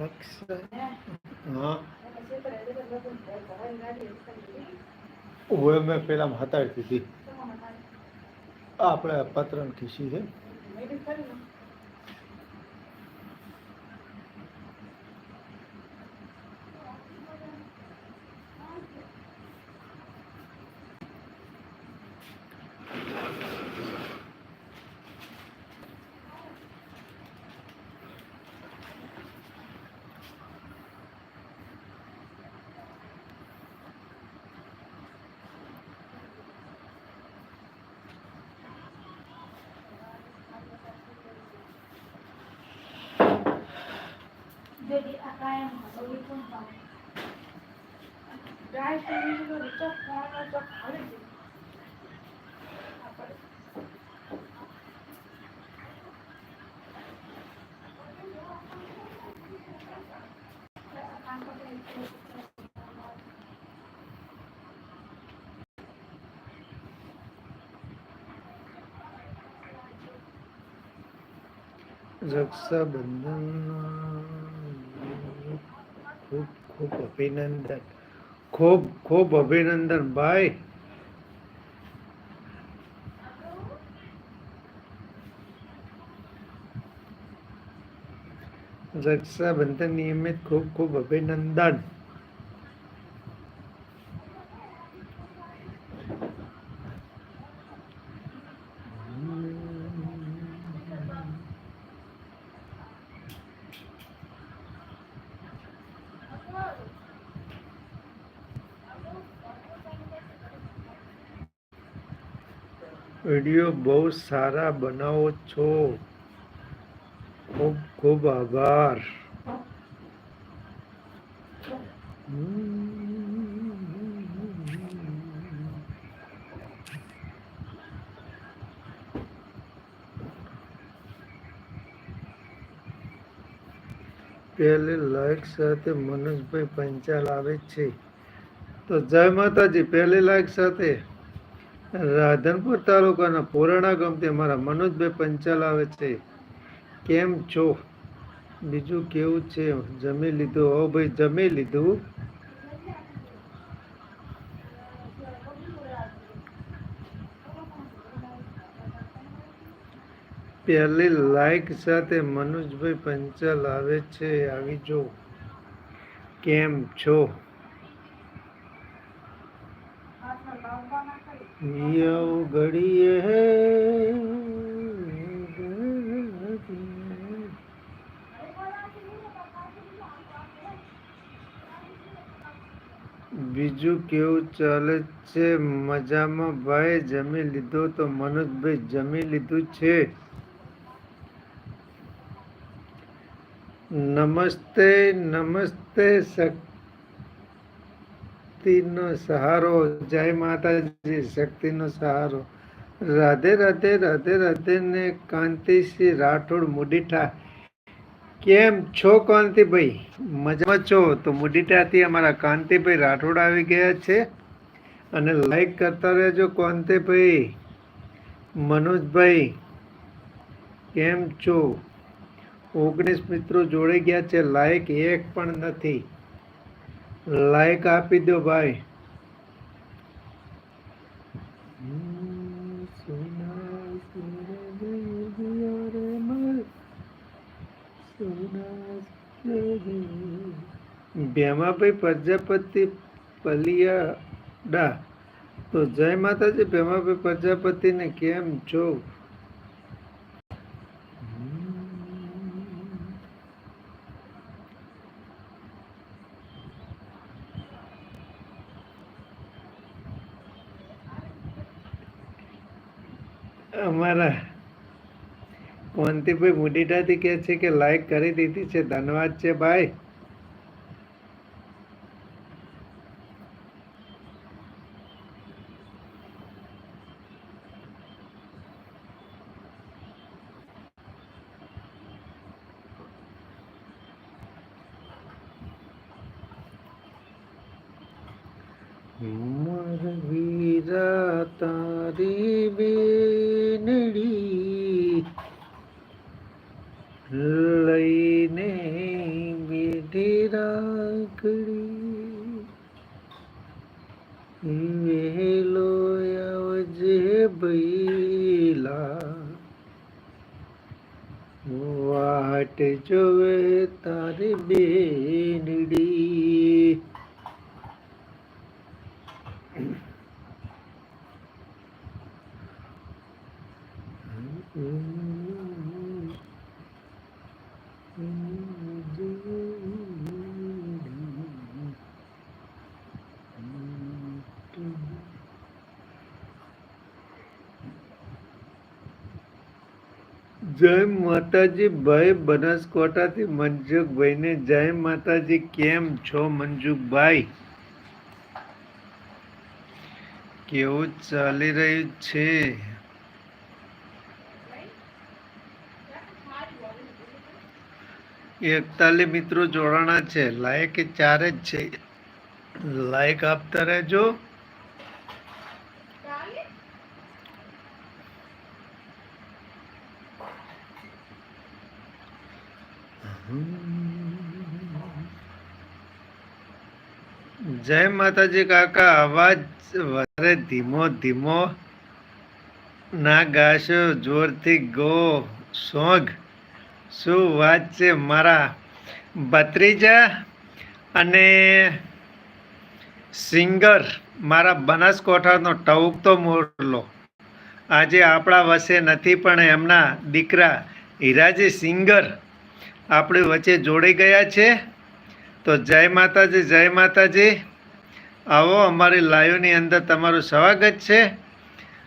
હા ઓવે મેં પેલા હતાડી દીધી આપણે પત્ર ખીસી છે રક્ષાબંધન ખૂબ ખૂબ અભિનંદન. ખૂબ ખૂબ અભિનંદન ભાઈ. રક્ષાબંધન નિયમિત ખૂબ ખૂબ અભિનંદન. વીડિયો બહુ સારા બનાવો છો. ખૂબ આભાર. પહેલી લાઈક સાથે મનોજભાઈ પંચાલ આવે છે. તો જય માતાજી, પહેલી લાઈક સાથે રાધનપુર તાલુકાના પુરાણા ગમતી અમારા મનોજભાઈ પંચાલ આવે છે. કેમ છો? બીજું કેવું છે? જમી લીધું? હો ભાઈ, જમી લીધું? પહેલી લાઈક સાથે મનોજભાઈ પંચાલ આવે છે. આવી જો. કેમ છો? ઘડીએ બીજું કેવું ચાલે છે? મજામાં ભાઈ, જમી લીધો તો મનોજભાઈ, જમી લીધું છે. નમસ્તે નમસ્તે, શક્તિનો સહારો. જય માતાજી, શક્તિનો સહારો. રાધે રાધે રાધે રાધે ને કાંતિસિંહ રાઠોડ મુડીઠા કેમ છો કાંતિભાઈ? મજામાં છો? તો મુડીટાથી અમારા કાંતિભાઈ રાઠોડ આવી ગયા છે. અને લાઈક કરતા રહેજો કાંતિભાઈ. મનોજભાઈ, કેમ છો? ઓગણીસ મિત્રો જોડે ગયા છે. લાઈક એક પણ નથી. લાઈક આપી દો ભાઈ. ભેમાભાઈ પ્રજાપતિ પલિયાડા. તો જય માતાજી ભેમાભાઈ પ્રજાપતિને કેમ છો? અમારા કોંતીભાઈ મુડીટાથી કહે છે કે લાઈક કરી દીધી છે. ધન્યવાદ છે ભાઈ મોર વીરા તારી બેનડી લઈને બે નાનકડી વહેલો આવજે બૈલા વાટ જોવે તારી બેનડી જય માતાજી ભાઈ બનાસકોટાથી મંજુકભાઈને જય માતાજી કેમ છો મંજુકભાઈ કેવું ચાલી રહ્યું છે? એકતાલી મિત્રો જોડાણા છે. લાયક એ ચાર જ છે. લાયક આપતા રહેજો. જય માતાજી કાકા, અવાજ વધારે ધીમો ધીમો ના ગાશો, જોરથી ગો સોંગ. શું વાત છે મારા ભત્રીજા અને સિંગર? મારા બનાસકાંઠાનો ટવકતો મોરલો. આજે આપણા વચ્ચે નથી, પણ એમના દીકરા હીરાજી સિંગર આપણી વચ્ચે જોડી ગયા છે. તો જય માતાજી જય માતાજી. આવો અમારી લાઈવની અંદર તમારું સ્વાગત છે.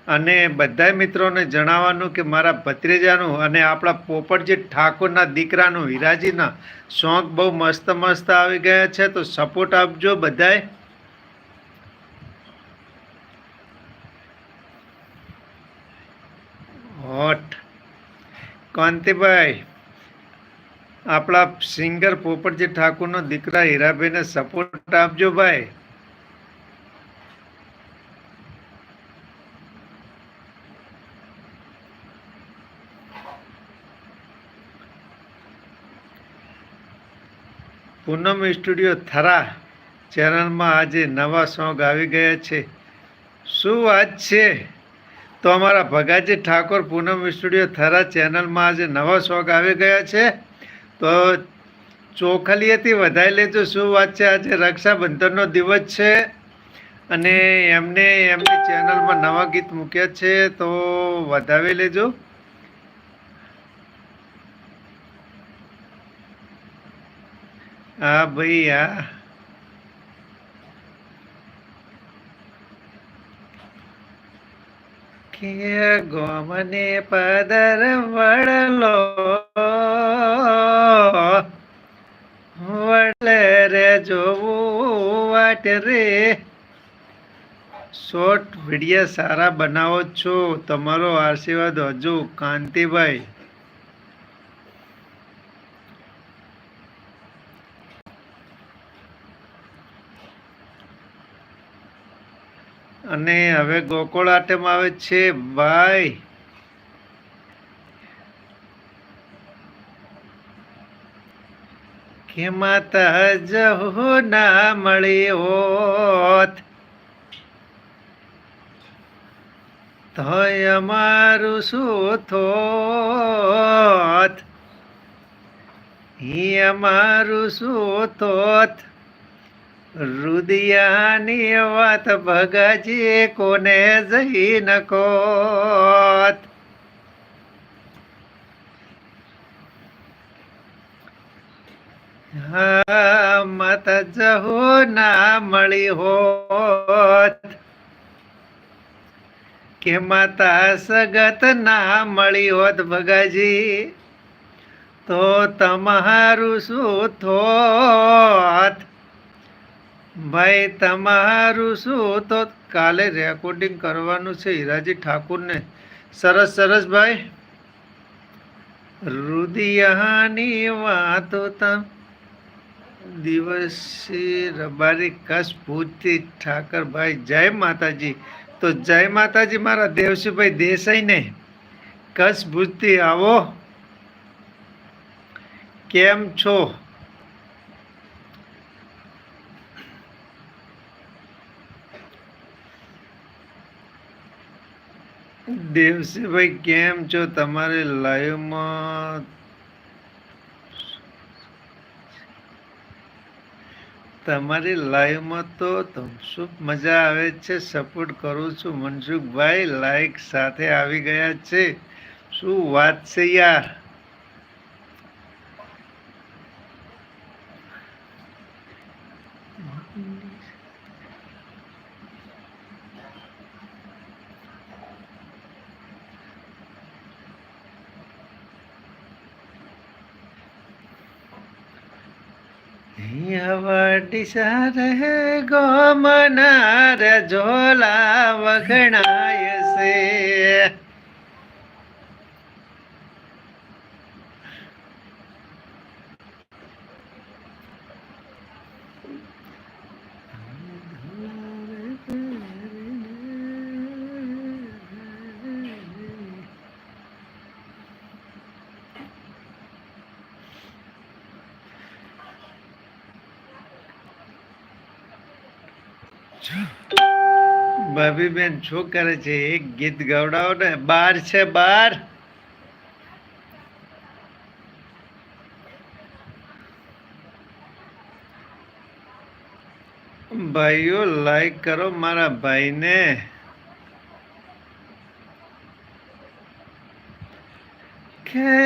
અને બધા મિત્રોને જણાવવાનું કે મારા ભત્રીજાનું અને આપણા પોપટજી ઠાકોરના દીકરાનું, હિરાજીના સોંગ બહુ મસ્ત મસ્ત આવી ગયા છે, તો સપોર્ટ આપજો બધાય. હોટ. કાંતિભાઈ, આપણા સિંગર પોપટજી ઠાકોરનો દીકરા હીરાભાઈને સપોર્ટ આપજો ભાઈ. પૂનમ સ્ટુડિયો થરા ચેનલમાં આજે નવા સોંગ આવી ગયા છે. શું વાત છે? તો અમારા ભગાજી ઠાકોર પૂનમ સ્ટુડિયો થરા ચેનલમાં આજે નવા સોંગ આવી ગયા છે. તો ચોખલીએથી વધારી લેજો, શું વાત છે? આજે રક્ષાબંધનનો દિવસ છે અને એમને એમની ચેનલમાં નવા ગીત મૂક્યા છે, તો વધાવી લેજો. હા ભાઈ હા ગોમને પદર વડલો વડલે રે જોવું વાટ રે. શોર્ટ વીડિયો સારા બનાવો છો. તમારો આશીર્વાદ હજુ કાંતિભાઈ. અને હવે ગોકુળ આટમ આવે છે, ભાઈ. કે માતા જહો ના મળી હોત. તોય અમારું શું થોત? એ અમારું શું થોત? રુદિયાની વાત ભગાજી કોને જઈ નકોત? મત જહો ના મળી હોત. કે માતા સગત ના મળી હોત ભગાજી તો તમારું શું થોત? ભાઈ, તમારું શું તો કાલે રેકોર્ડિંગ કરવાનું છે? હીરાજી ઠાકુરને. સરસ સરસ ભાઈ. રુદિયાની વાતો તમ દિવસે રબારી કસ ભૂતથી ઠાકરભાઈ જય માતાજી. તો જય માતાજી મારા દેવસીભાઈ દેસાઈને. કસ ભૂજતી આવો. કેમ છો? દેવસીભાઈ કેમ છો? તમારે લાઈવમાં તમારી લાઈવમાં તો શું મજા આવે છે સપોર્ટ કરું છું મનસુખભાઈ લાઈક સાથે આવી ગયા છે. શું વાત છે યાર? ડીસા રહે ગોમનાર ઝોલા વઘણાય છે. ભાભી બેન શું કરે છે? એક ગીત ગવડાવો ને. બાર છે, બાર. ભાઈઓ લાઈક કરો મારા ભાઈને. કે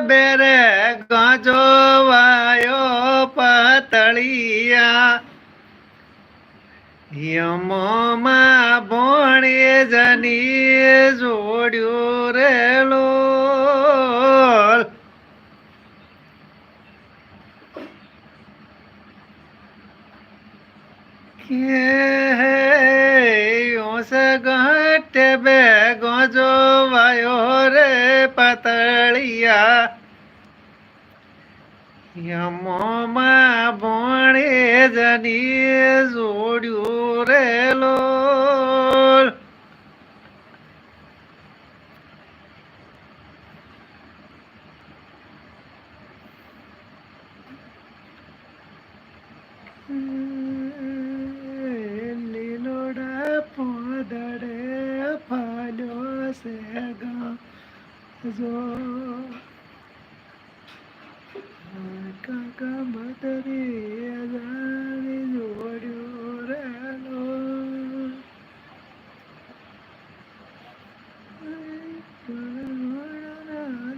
બેરે ગજો વાયો પાતળિયા. યમોમાં ભોણે જની જોડ્યો રેલો ઘટ બે ગજો વાયો રે પતળિયા. યમોમાં ભોણે જની જોડ્યું રેલો પોદડે ફાલ્યો છે ગો કાકા મતરી અજાણી જોડ્યો રેલો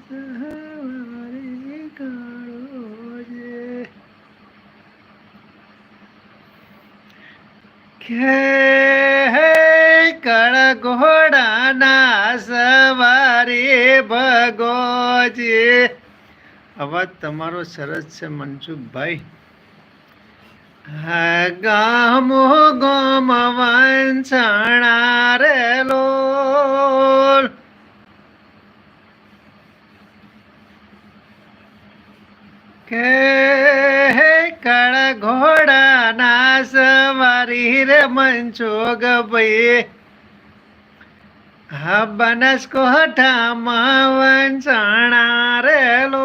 સવારી કાળો જે કે કળ ઘોડાના સવારે ભગોજી અવાજ તમારો સરસ છે, મનસુખભાઈ. ગામો ગોમ વંશણા રેલો કે કળ ઘોડાના સવારી રે મનસુખ ભાઈ હા બનાસકોઠામાં વંશણા રેલો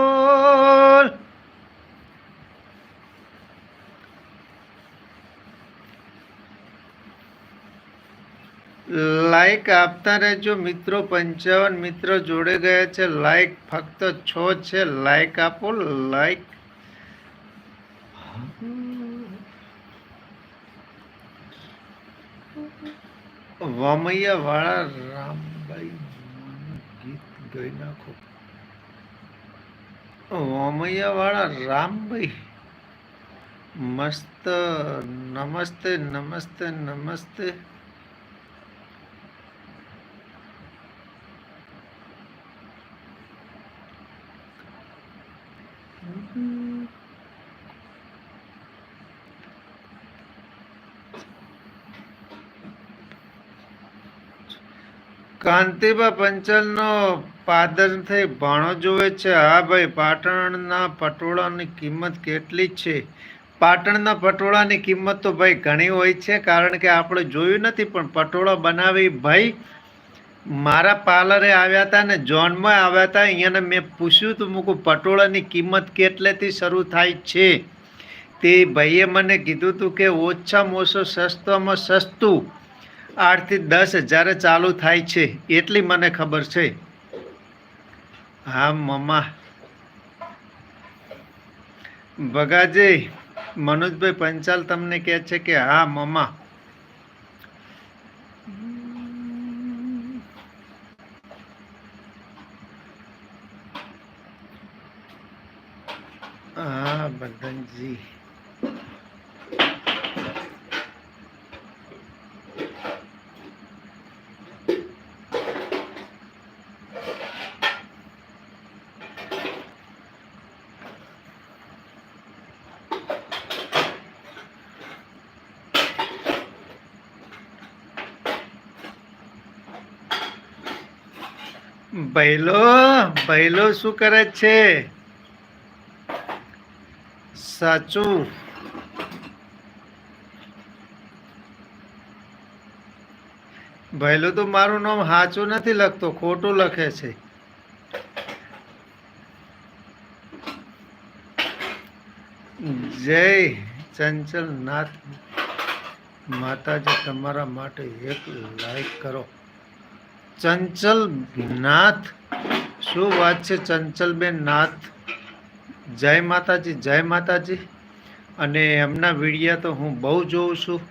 લાઈક આપતા રહેજો મિત્રો પંચાવન મિત્રો જોડે ગયા છે. લાઈક ફક્ત છ છે. લાઈક આપો. લાઈક વામૈયા વાળા રામભાઈ ગીત ગઈ નાખો. વામૈયા વાળા રામભાઈ મસ્ત નમસ્તે નમસ્તે નમસ્તે. કાંતિબા પંચલનો પાદર થઈ ભાણો જોવે છે. હા ભાઈ, પાટણના પટોળાની કિંમત કેટલી છે? પાટણના પટોળાની કિંમત તો ભાઈ ઘણી હોય છે, કારણ કે આપણે જોયું નથી, પણ પટોળા બનાવી ભાઈ મારા પાર્લરે આવ્યા હતા ને જોનમાં આવ્યા હતા, અહીંયાને મેં પૂછ્યું હતું મૂકું પટોળાની કિંમત કેટલેથી શરૂ થાય છે? તે ભાઈએ મને કીધું હતું કે ઓછામાં ઓછું સસ્તામાં સસ્તું આઠથી દસ હજારે ચાલુ થાય છે, એટલી મને ખબર છે. હા, મમ્મા. ભગાજી, મનોજભાઈ પંચાલ તમને કહે છે કે, હા, મમ્મા. હા બદનજી ભૈલો ભૈલો શું કરે છે? સાચું. ભૈલો તો મારું નામ સાચું નથી લખતો, ખોટું લખે છે. જય ચંચલ નાથ માતાજી, તમારા માટે એક લાઈક કરો. ચંચલ નાથ. શું વાત છે ચંચલબેન નાથ? જય માતાજી જય માતાજી. અને એમના વિડીયા તો હું બહુ જોઉં છું.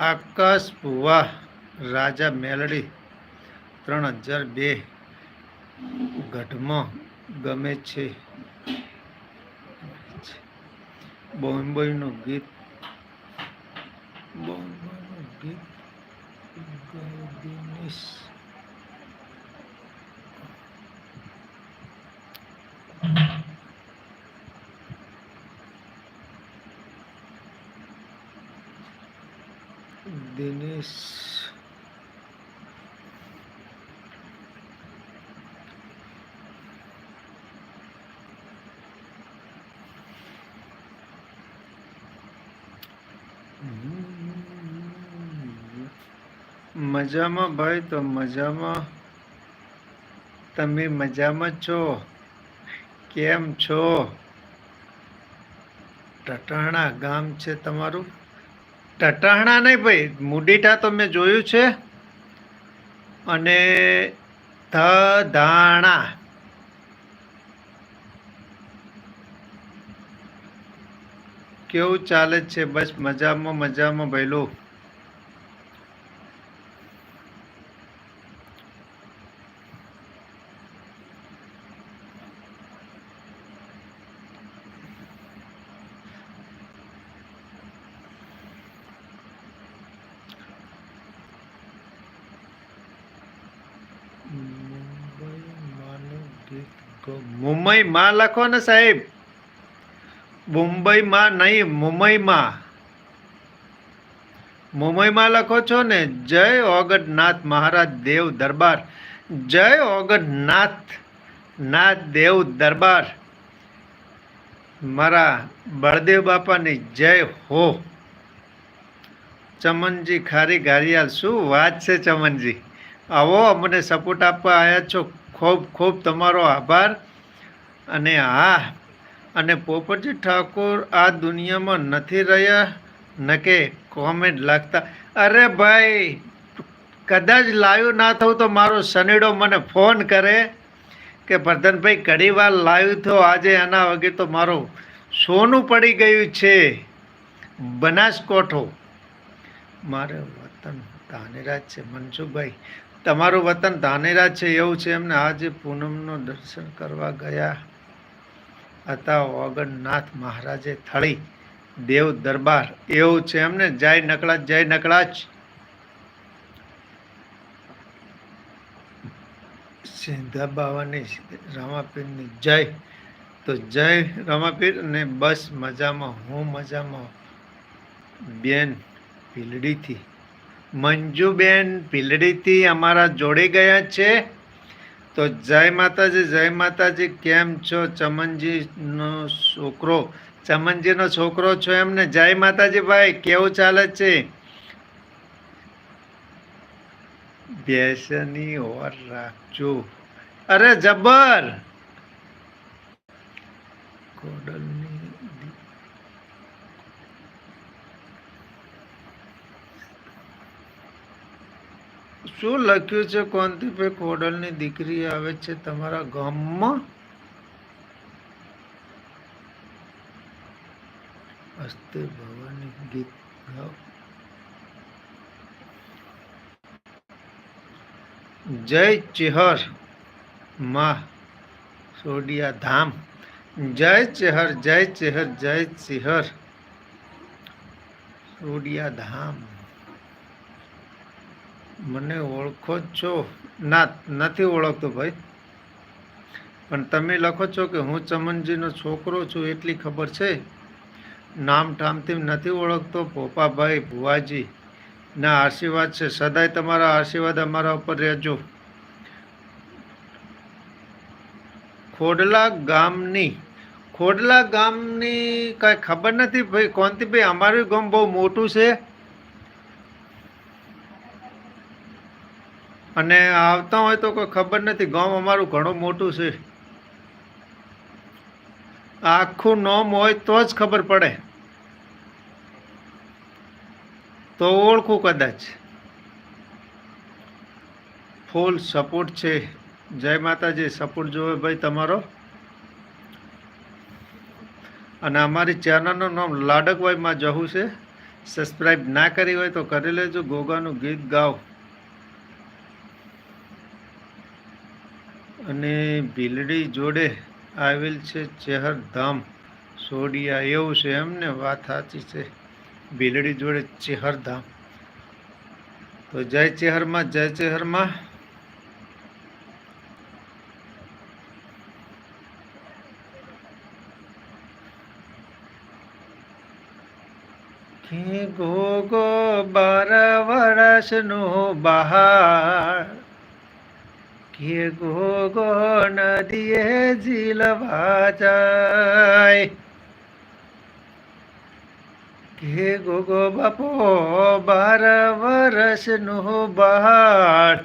આકાશ ભુવા રાજા મેલડી, ત્રણ હજાર બે. ગઢમાં ગમે છે. બોમ્બેનું ગીત, બોમ્બોઈનું ગીત. ગાય દિનેશ મજામાં ભાઈ, તો મજામાં. તમે મજામાં છો? કેમ છો? ટટાણા ગામ છે તમારું? ટટાણા નહીં ભાઈ, મુડીઠા તો મેં જોયું છે. અને ધધાણા. કેવું ચાલે છે? બસ મજામાં મજામાં ભૈલું મુંબઈમાં લખો ને સાહેબ. મુંબઈમાં નહીં મુંબઈમાં મુંબઈમાં લખો છો ને, જય ઓગટનાથ મહારાજ દેવ દરબાર. જય ઓગટનાથ, નાથ દેવ દરબાર. મારા બળદેવ બાપાની જય હો. ચમનજી ખારી ગારિયાલ, શું વાત છે ચમનજી? આવો અમને સપોર્ટ આપવા આવ્યા છો. ખૂબ ખૂબ તમારો આભાર અને હા, અને પોપટજી ઠાકોર આ દુનિયામાં નથી રહ્યા નકે કોમેન્ટ લખતા અરે ભાઈ, કદાચ લાઈવ ના થવું તો મારો સનેડો મને ફોન કરે કે પ્રધાનભાઈ ઘણી વાર લાઈવ થયો, આજે એના વગર તો મારો સોનું પડી ગયું છે, બનાસકોઠો. મારે વતન ધાનેરાજ છે, મનસુખભાઈ. તમારું વતન ધાનેરાજ છે એવું છે એમને આજે પૂનમનું દર્શન કરવા ગયા હતા ઓગણનાથ મહારાજે થળી, દેવ દરબાર, એવું છે એમને? જય નકળા જય નકળાજ સિંધા બાવાની રામાપીરની જય. તો જય રામાપીર અને બસ મજામાં, હું મજામાં. બેન ભીલડીથી મંજુબેન ભીલડીથી અમારા જોડી ગયા છે. તો જય માતાજી જય માતાજી, કેમ છો? ચમનજીનો છોકરો ચમનજીનો છોકરો છો એમને? જય માતાજી ભાઈ, કેવું ચાલે છે? બેસની ઓર રાખજો. અરે જબર કોડલની દી- શું લખ્યું છે? કોંતીભાઈ ખોડલની દીકરી આવે છે તમારા ગામમાં? હસ્તે ભવાની ગીત ગાવ જય ચેહરમાં સોડિયા ધામ જય ચેહર જય ચેહર જય ચેહર. સોડિયા ધામ મને ઓળખો જ છો? ના, નથી ઓળખતો ભાઈ. પણ તમે લખો છો કે હું ચમનજીનો છોકરો છું એટલી ખબર છે? નામ ઠામથી નથી ઓળખતો, પોપાભાઈ ભુવાજી. ના, આશીર્વાદ છે. સદાય તમારા આશીર્વાદ અમારા ઉપર રહેજો. ખોડલા ગામની ખોડલા ગામની કાંઈ ખબર નથી ભાઈ? કોનથી ભાઈ? અમારું ગામ બહુ મોટું છે. અને આવતા હોય તો કોઈ ખબર નથી, ગામ અમારું ઘણું મોટું છે. આખું નોમ હોય તો જ ખબર પડે. તો ઓળખું કદાચ. ફૂલ સપોર્ટ છે. જય માતાજી, સપોર્ટ જોવે ભાઈ તમારો. અને અમારી ચેનલનું નામ લાડકભાઈમાં જવું છે. સબસ્ક્રાઈબ ના કરી હોય તો કરી લેજો, ગોગાનું ગીત ગાઓ. અને ભીલડી જોડે આવેલ છે ચેહર ધામ સોડિયા એવું છે એમને વાત સાચી છે. ભીલડી જોડે ચેહરધામ. તો જય ચેહરમાં જય ચેહરમાં. કે ગોગો બાર વર્ષનો બહાર કે ગોગો નદીએ ઝીલવા જાય. કે ગોગો બાપો, બાર વર્ષનું બહાર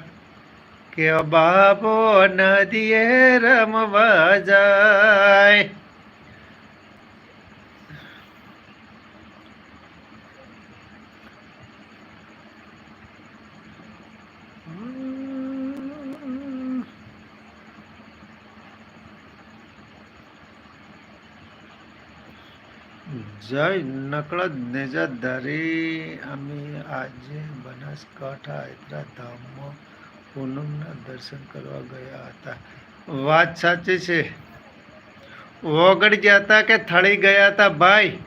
કે બાપો નદીએ રમવા જાય. જય નકળદ નેજાધારી. અમે આજે બનાસકાંઠા એટલા ધામમાં પૂનમના દર્શન કરવા ગયા હતા. વાત સાચી છે. ઓગળ ગયા હતા કે થળી ગયા હતા? ભાઈ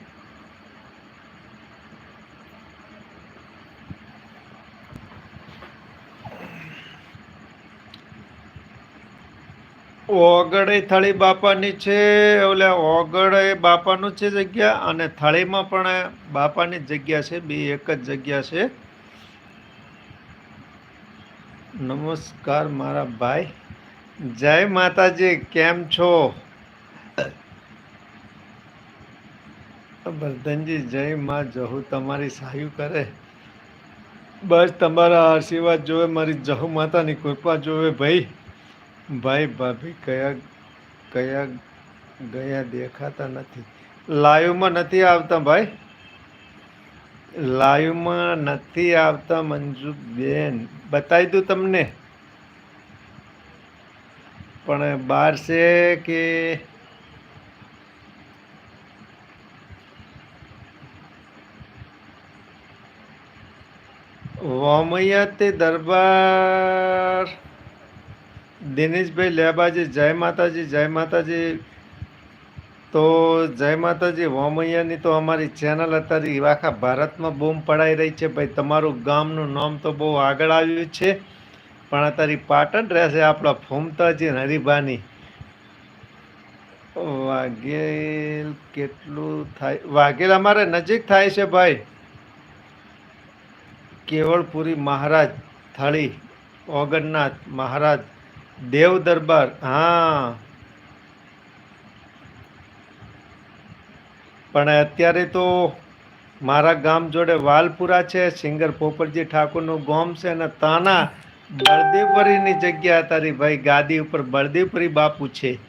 ઓગળે થળી બાપાની છે, ઓલે ઓગળે બાપાનું છે જગ્યા અને થળીમાં પણ બાપાની જગ્યા છે, બે એક જ જગ્યા છે. નમસ્કાર મારા ભાઈ. જય માતાજી, કેમ છો? વર્ધનજી જય માં જહુ, તમારી સહાયું કરે. બસ, તમારા આશીર્વાદ જોવે, મારી જહુ માતાની કૃપા જોવે, ભાઈ. ભાઈ, ભાભી, કયા કયા, ગયા દેખાતા નથી. લાઈવમાં નથી આવતા ભાઈ. લાઈવમાં નથી આવતા મંજુબેન. બતાવી દઉં તમને. પણ બહાર છે કે વામૈયા તે દરબાર દિનેશભાઈ લેબાજી, જય માતાજી જય માતાજી. તો જય માતાજી, વોમૈયાની તો અમારી ચેનલ અત્યારે આખા ભારતમાં બૂમ પડાઈ રહી છે ભાઈ. તમારું ગામનું નામ તો બહુ આગળ આવ્યું છે, પણ અત્યારે પાટણ રહેશે આપણા ફૂમતાજી હરિભાની. વાઘેલ, કેટલું થાય? વાઘેલ અમારે નજીક થાય છે ભાઈ. કેવળપુરી મહારાજ, થળી, ઓગણનાથ મહારાજ. દેવ દરબાર, હા. પણ અત્યારે તો મારા ગામ જોડે વાલપુરા છે, સિંગર પોપટજી ઠાકોરનું ગામ છે અને તાના બળદેવપરીની જગ્યા તારી ભાઈ, ગાદી ઉપર બળદેવપરી બાપુ છે.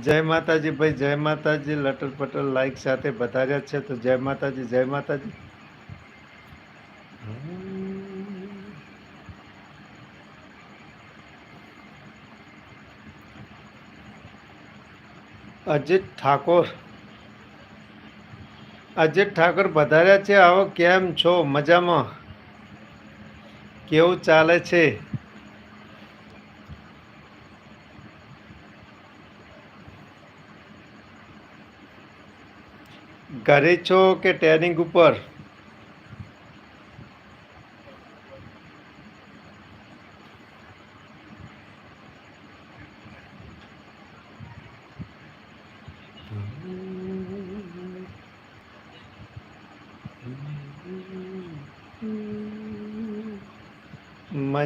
જય માતાજી ભાઈ, જય માતાજી લટર પટર લાઈક સાથે વધાર્યા છે તો જય માતાજી જય માતાજી. અજીત ઠાકોર. અજીત ઠાકોર વધાર્યા છે. આવો કેમ છો? મજામાં? કેવું ચાલે છે? ઘરે છો કે ટ્રેનિંગ ઉપર?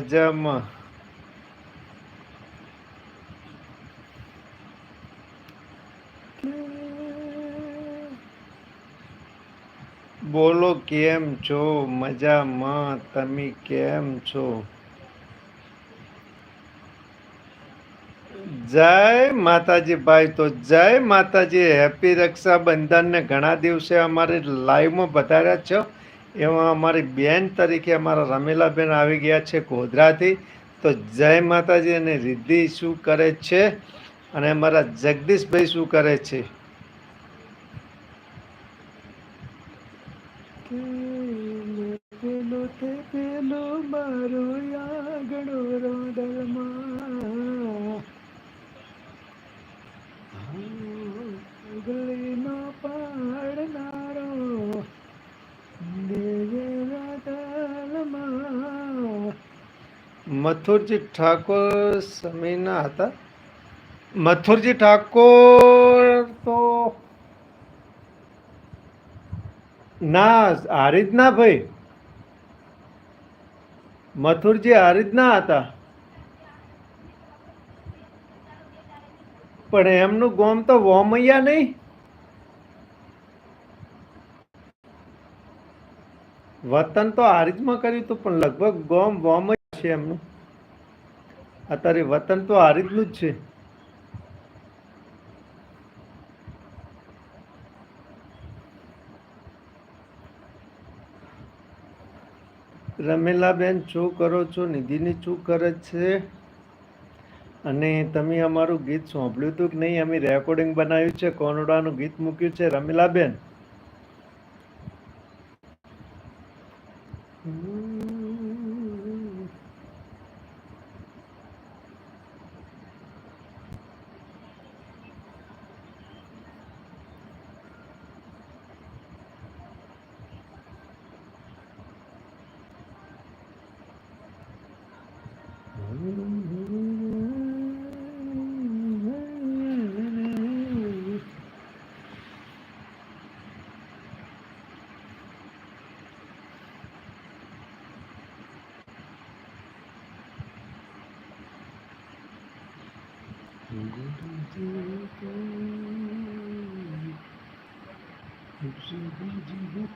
મજામાં. બોલો, કેમ છો? મજામાં. તમે કેમ છો? જય માતાજી ભાઈ. તો જય માતાજી. હેપી રક્ષાબંધનને ઘણા દિવસે અમારે લાઈવમાં બતાવ્યા છો. એમાં અમારી બેન તરીકે અમારા રમીલાબેન આવી ગયા છે ગોધરાથી. તો જય માતાજી અને રિદ્ધિ શું કરે છે? અને અમારા જગદીશભાઈ શું કરે છે? પેલો તે પેલો મારો મથુરજી ઠાકોર સમયના હતા. મથુરજી ઠાકોર તો ના હારીજ ના ભાઈ. મથુરજી હારીજ ના હતા. પણ એમનું ગોમ તો વોમૈયા નહીં. વતન તો હારીજમાં કર્યું હતું, પણ લગભગ ગોમ વોમૈયા છે એમનું. અત્યારે વતન તો હારીજનું જ છે. રમેલાબેન, શું કરો છો? નિધિની શું કરે છે? અને તમે અમારું ગીત સાંભળ્યું હતું કે નહીં? અમે રેકોર્ડિંગ બનાવ્યું છે. કોનોડાનું ગીત મૂક્યું છે. રમીલાબેન.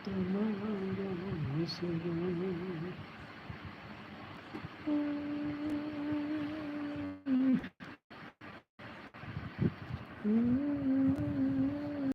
તમારો